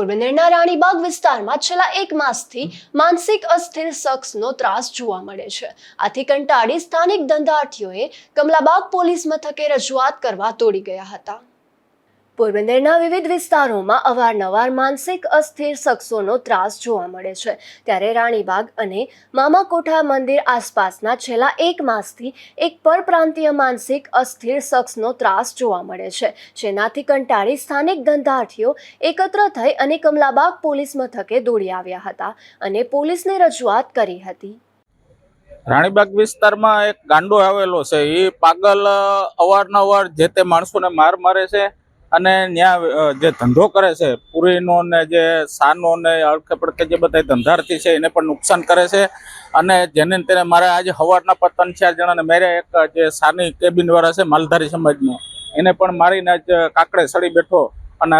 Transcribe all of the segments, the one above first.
પોરબંદરના રાણીબાગ વિસ્તારમાં છેલ્લા એક માસથી માનસિક અસ્થિર શખ્સનો ત્રાસ જોવા મળે છે. આથી કંટાળી સ્થાનિક ધંધાર્થીઓએ કમલાબાગ પોલીસ મથકે રજૂઆત કરવા દોડી ગયા હતા. પોરબંદરના વિવિધ વિસ્તારોમાં અવારનવાર માનસિક અસ્થિર શખ્સોનો ત્રાસ જોવા મળે છે. ત્યારે રાણીબાગ અને મામાકોઠા મંદિર આસપાસના છેલ્લા એક માસથી એક પરપ્રાંતીય માનસિક અસ્થિર શખ્સનો ત્રાસ જોવા મળે છે. જેનાથી કંટાળી સ્થાનિક ધંધાર્થીઓ એકત્ર થઈ અને કમલાબાગ પોલીસ મથકે દોડી આવ્યા હતા અને પોલીસને રજૂઆત કરી હતી. રાણીબાગ વિસ્તારમાં એક ગાંડો આવેલો છે. એ પાગલ અવારનવાર જે તે માણસોને માર મારે છે. અને ત્યાં જે ધંધો કરે છે, પૂરીનો ને જે સાનો ને અડકે પડકે જે બધા ધંધાર્થી છે, એને પણ નુકસાન કરે છે. અને જેને તેને મારે આજે હવારના પર ત્રણ ચાર જણાને મેરે એક જે સાની કેબિનવાળા છે, માલધારી સમાજનો, એને પણ મારીને જ કાકડે સડી બેઠો. અને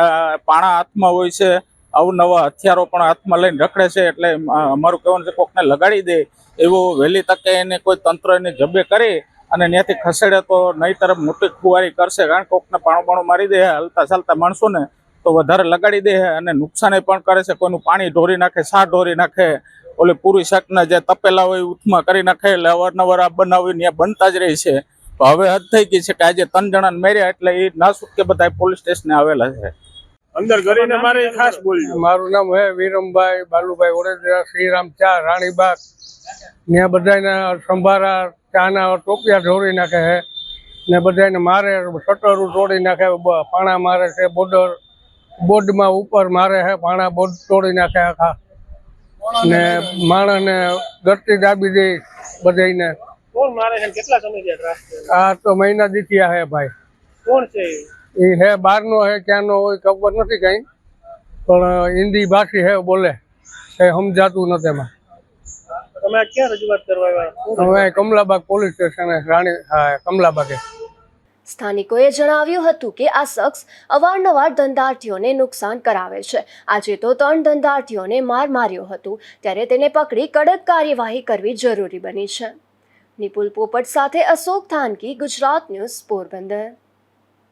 પાણા હાથમાં હોય છે, અવનવા હથિયારો પણ હાથમાં લઈને રખડે છે, એટલે અમારું કહેવાનું છે કોકને લગાડી દે. એવું વહેલી તકે એને કોઈ તંત્ર એને જબે કરી અને ત્યાંથી ખસેડે તો નહીં તરફ મોટી ખુવારી કરશે કારણ કોકને પાણું પાણું મારી દે હલતા ચાલતા માણસોને તો વધારે લગાડી દે અને નુકસાન પણ કરે છે. કોઈનું પાણી ઢોરી નાખે સા ઢોરી નાખે ઓલી પૂરી શાકના જે તપેલા હોય ઉથમાં કરી નાખે એટલે અવારનવાર આ બનાવી ત્યાં બનતા જ રહી છે. તો હવે હદ થઈ ગઈ છે કે આજે ત્રણ જણાને મેર્યા એટલે એ ના કે બધા પોલીસ સ્ટેશને આવેલા છે. અંદર કરીને મારે ખાસ બોલ્યું મારું નામ હે વિરમભાઈ બાલુભાઈ ઓડેદરા શ્રીરામ ચા રાણીબાગ. ત્યાં બધાને સંભારા ચાના ટોપિયા ઢોળી નાખે છે ને બધાને મારે શટર તોડી નાખે પાણા મારે છે બોર્ડર બોર્ડમાં ઉપર મારે છે પાણા બોર્ડ તોડી નાખે આખા. ને માણસને ગરતી દાબી દે બધાને આ તો મહિના દીખ્યા હે ભાઈ. કોણ છે એ? એ હે બહારનો હે ક્યાંનો હોય ખબર નથી કઈ. પણ હિન્દી ભાષી હે બોલે. એ સમજાતું નથી એમાં. તમે ક્યાં રજૂઆત કરવા આવ્યા? અમે કમલાબાગ પોલીસ સ્ટેશન રાણી કમલાબાગે. સ્થાનિકોએ જણાવ્યું હતું કે આ શખ્સ અવારનવાર ધંધાર્થીઓને નુકસાન કરાવે છે. આજે તો ત્રણ ધંધાર્થીઓને માર માર્યો હતો. ત્યારે તેને પકડી કડક કાર્યવાહી કરવી જરૂરી બની છે. નિપુલ પોપટ સાથે અશોક થાનકી ગુજરાત ન્યૂઝ પોરબંદર.